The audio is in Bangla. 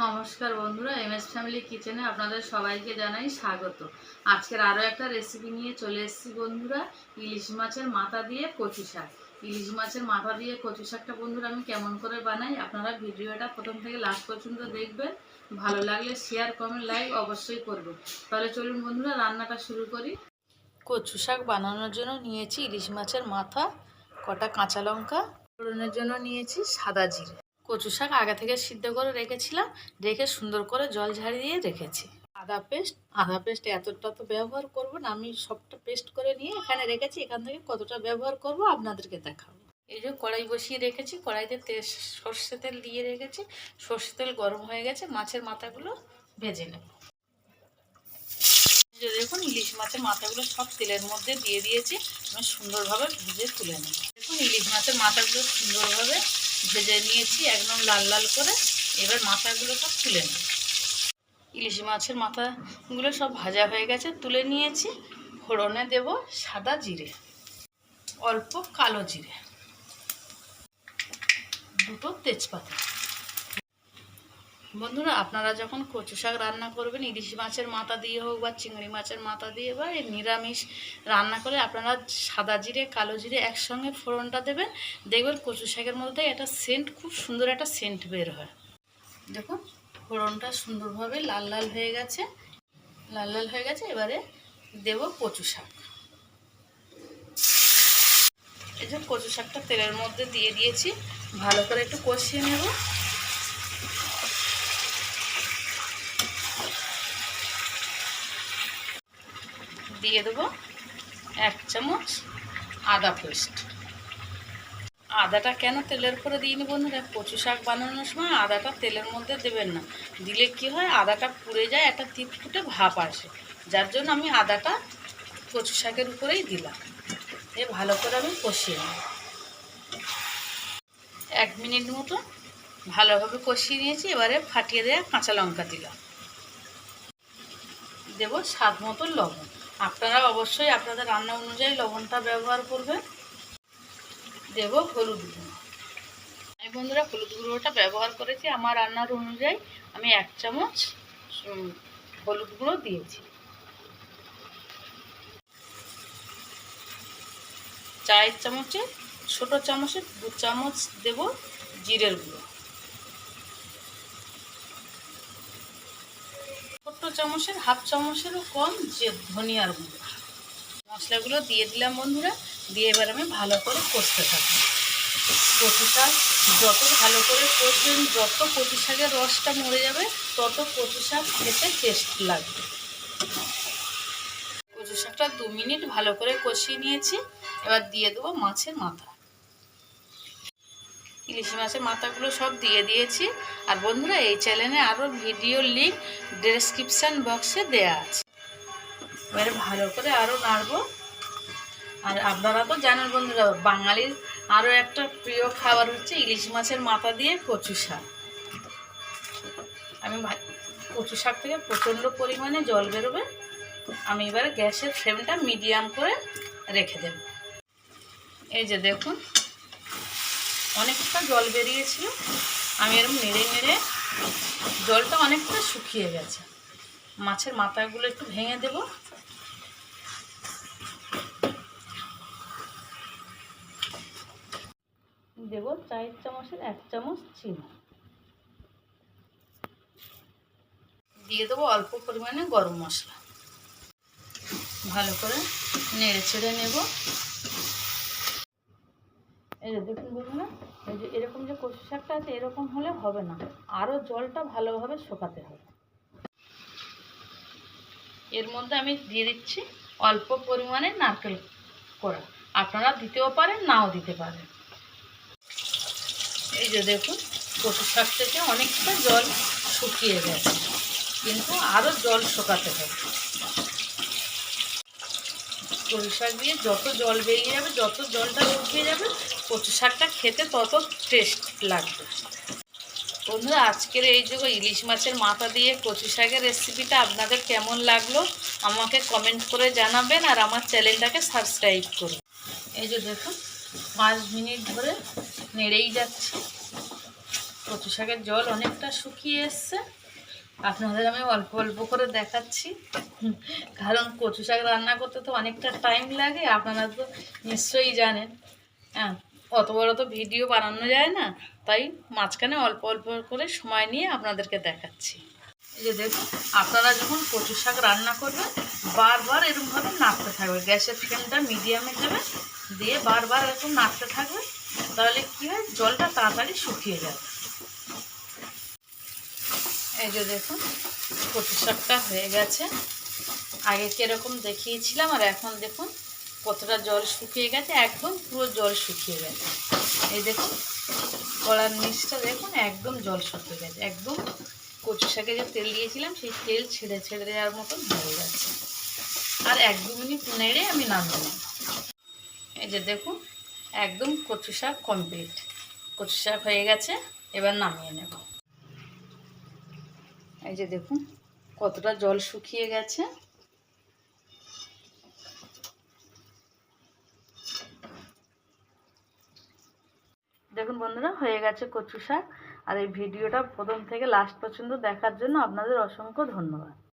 নমস্কার বন্ধুরা এম এস ফ্যামিলি কিচেনে আপনাদের সবাইকে জানাই স্বাগত। আজকের আরও একটা রেসিপি নিয়ে চলে এসেছি বন্ধুরা, ইলিশ মাছের মাথা দিয়ে কচু শাক। ইলিশ মাছের মাথা দিয়ে কচু শাকটা বন্ধুরা আমি কেমন করে বানাই, আপনারা ভিডিওটা প্রথম থেকে লাস্ট পর্যন্ত দেখবেন। ভালো লাগলে শেয়ার কমেন্ট লাইক অবশ্যই করবেন। তাহলে চলুন বন্ধুরা, রান্নাটা শুরু করি। কচু শাক বানানোর জন্য নিয়েছি ইলিশ মাছের মাথা, কটা কাঁচা লঙ্কা, ফোড়নের জন্য নিয়েছি সাদা জিরে। কচু শাক আগে থেকে সিদ্ধ করে রেখেছিলাম, রেখে সুন্দর করে জল ঝাড়িয়ে রেখেছি। আদা পেস্ট আদা পেস্ট এতটা তো ব্যবহার করব না, আমি সবটা পেস্ট করে নিয়ে এখানে রেখেছি, এখান থেকে কতটা ব্যবহার করব আপনাদেরকে দেখাবো। এই যে কড়াই বসিয়ে রেখেছি, কড়াইতে তেল, সর্ষে তেল দিয়ে রেখেছি, সর্ষে তেল গরম হয়ে গেছে, মাছের মাথাগুলো ভেজে নেব। দেখুন, ইলিশ মাছের মাথাগুলো সব তেলের মধ্যে দিয়ে দিয়েছি, আমি সুন্দরভাবে ভেজে তুলে নেব। দেখুন, ইলিশ মাছের মাথাগুলো সুন্দরভাবে ভেজে নিয়েছি একদম লাল লাল করে। এবার মাথাগুলো সব তুলে নেব ইলিশ মাছের মাথাগুলো সব ভাজা হয়ে গেছে, তুলে নিয়েছি। ফোড়নে দেব সাদা জিরে, অল্প কালো জিরে। দুটো তেজপাতা। বন্ধুরা, আপনারা যখন কচু শাক রান্না করবেন, ইলিশ মাছের মাথা দিয়ে হোক বা চিংড়ি মাছের মাথা দিয়ে বা নিরামিষ রান্না করে আপনারা সাদা জিরে, কালো জিরে একসঙ্গে ফোড়নটা দেবেন। দেখবেন কচু শাকের মধ্যে একটা সেন্ট খুব সুন্দর একটা সেন্ট বের হয়। দেখুন, ফোড়নটা সুন্দরভাবে লাল লাল হয়ে গেছে। লাল লাল হয়ে গেছে, এবারে দেব কচু শাক। এই যে কচু শাকটা তেলের মধ্যে দিয়ে দিয়েছি, ভালো করে একটু কষিয়ে নেব। দিয়ে দেবো এক চামচ আদা পেস্ট। আদাটা কেন তেলের উপরে দিইনি বন্ধুরা? কচু শাক বানানোর সময় আদাটা তেলের মধ্যে দেবেন না। দিলে কি হয়? আদাটা পুড়ে যায়, একটা তিতকুটে ভাপ আসে। যার জন্য আমি আদাটা কচু শাকের উপরেই দিলাম। এ ভালো করে আমি কষিয়ে নিই এক মিনিট মতো ভালোভাবে কষিয়ে নিয়েছি, এবারে ফাটিয়ে দেওয়া কাঁচা লঙ্কা দিলাম। দেব স্বাদ মতো লবণ। আপনারা অবশ্যই আপনাদের রান্না অনুযায়ী লবণটা ব্যবহার করবেন। দেব হলুদ গুঁড়ো। আমি বন্ধুরা, হলুদ গুঁড়োটা ব্যবহার করেছি। আমার রান্নার অনুযায়ী আমি এক চামচ হলুদ গুঁড়ো দিয়েছি। চায়ের চামচে ছোট চামচে দু চামচ দেব জিরের গুঁড়ো। চামচের, হাফ চামচেরও কম যে ধনিয়ার গুঁড়ো। মশলাগুলো দিয়ে দিলাম বন্ধুরা, দিয়ে এবার আমি ভালো করে কষতে থাকি কচু শাক যত ভালো করে কষবেন, যত কচু শাকের রসটা মরে যাবে, তত কচু শাক খেতে টেস্ট লাগবে। কচু শাকটা দু মিনিট ভালো করে কষিয়ে নিয়েছি। এবার দিয়ে দেবো মাছের মাথা। ইলিশ মাছের মাথাগুলো সব দিয়ে দিয়েছি। আর বন্ধুরা, এই চ্যানেলে আরও ভিডিও লিঙ্ক ডেসক্রিপশান বক্সে দেয়া আছে। এবারে ভালো করে আরও নাড়বো। আর আপনারা তো জানেন বন্ধুরা, বাঙালির আরও একটা প্রিয় খাবার হচ্ছে ইলিশ মাছের মাথা দিয়ে কচু শাক। আমি কচু শাক থেকে প্রচণ্ড পরিমাণে জল বেরোবে। আমি এবারে গ্যাসের ফ্লেমটা মিডিয়াম করে রেখে দেব। এই যে দেখুন অনেকটা জল বেরিয়েছিল। আমি এরকম নেড়ে নেড়ে জলটা অনেকটা শুকিয়ে গেছে। মাছের মাথাগুলো একটু ভেঙে দেব। দেব চায়ের চামচের এক চামচ চিনি। দিয়ে দেবো অল্প পরিমাণে গরম মশলা। ভালো করে নেড়ে ছেড়ে নেব। এই যে দেখুন বন্ধুরা, এই যে এরকম যে কচু শাকটা আছে, এরকম হলে হবে না। আরও জলটা ভালোভাবে শুকাতে হবে। এর মধ্যে আমি দিয়ে দিচ্ছি অল্প পরিমাণে নারকেল কোড়া। আপনারা দিতেও পারেন, নাও দিতে পারেন। এই যে দেখুন, কচু শাক থেকে অনেকটা জল শুকিয়ে যায় কিন্তু আরও জল শুকাতে হবে। কচু শাক দিয়ে যত জল বেরিয়ে যাবে, যত জলটা শুকিয়ে যাবে, কচু শাকটা খেতে তত টেস্ট লাগবে। বন্ধুরা, আজকের এই যুগে ইলিশ মাছের মাথা দিয়ে কচু শাকের রেসিপিটা আপনাদের কেমন লাগল, আমাকে কমেন্ট করে জানাবেন আর আমার চ্যানেলটাকে সাবস্ক্রাইব করুন। এই যে দেখুন, পাঁচ মিনিট ধরে নেড়েই যাচ্ছে। কচু শাকের জল অনেকটা শুকিয়ে এসছে। আপনাদের আমি অল্প অল্প করে দেখাচ্ছি। কারণ কচু শাক রান্না করতে তো অনেকটা টাইম লাগে, আপনারা তো নিশ্চয়ই জানেন। হ্যাঁ অত বড় তো ভিডিও বানানো যায় না, তাই মাঝখানে অল্প অল্প করে সময় নিয়ে আপনাদেরকে দেখাচ্ছি। এই যে দেখুন, আপনারা যখন কচু শাক রান্না করবেন, বারবার এরকমভাবে নাড়তে থাকবে। গ্যাসের ফ্লেমটা মিডিয়ামে দেবে দিয়ে বারবার এরকম নাড়তে থাকবে, তাহলে কী হয়? জলটা তাড়াতাড়ি শুকিয়ে যাবে। এই যে দেখুন কচু শাকটা হয়ে গেছে। আগে কীরকম দেখিয়েছিলাম আর এখন দেখুন, কতটা জল শুকিয়ে গেছে, একদম পুরো জল শুকিয়ে গেছে। এই দেখুন, কলার নিচটা দেখুন, একদম জল শুকিয়ে গেছে। একদম কচু শাকে যে তেল দিয়েছিলাম, সেই তেল ছেড়ে ছেড়ে দেওয়ার মতন হয়ে গেছে। আর এক দু মিনিট নেড়ে আমি নামিয়ে এই যে দেখুন, একদম কচু শাক কমপ্লিট কচু শাক হয়ে গেছে, এবার নামিয়ে নেব। এই যে দেখুন, কতটা জল শুকিয়ে গেছে। দেখুন বন্ধুরা, হয়ে গেছে কচু শাক। আর এই ভিডিওটা প্রথম থেকে লাস্ট পর্যন্ত দেখার জন্য আপনাদের অসংখ্য ধন্যবাদ।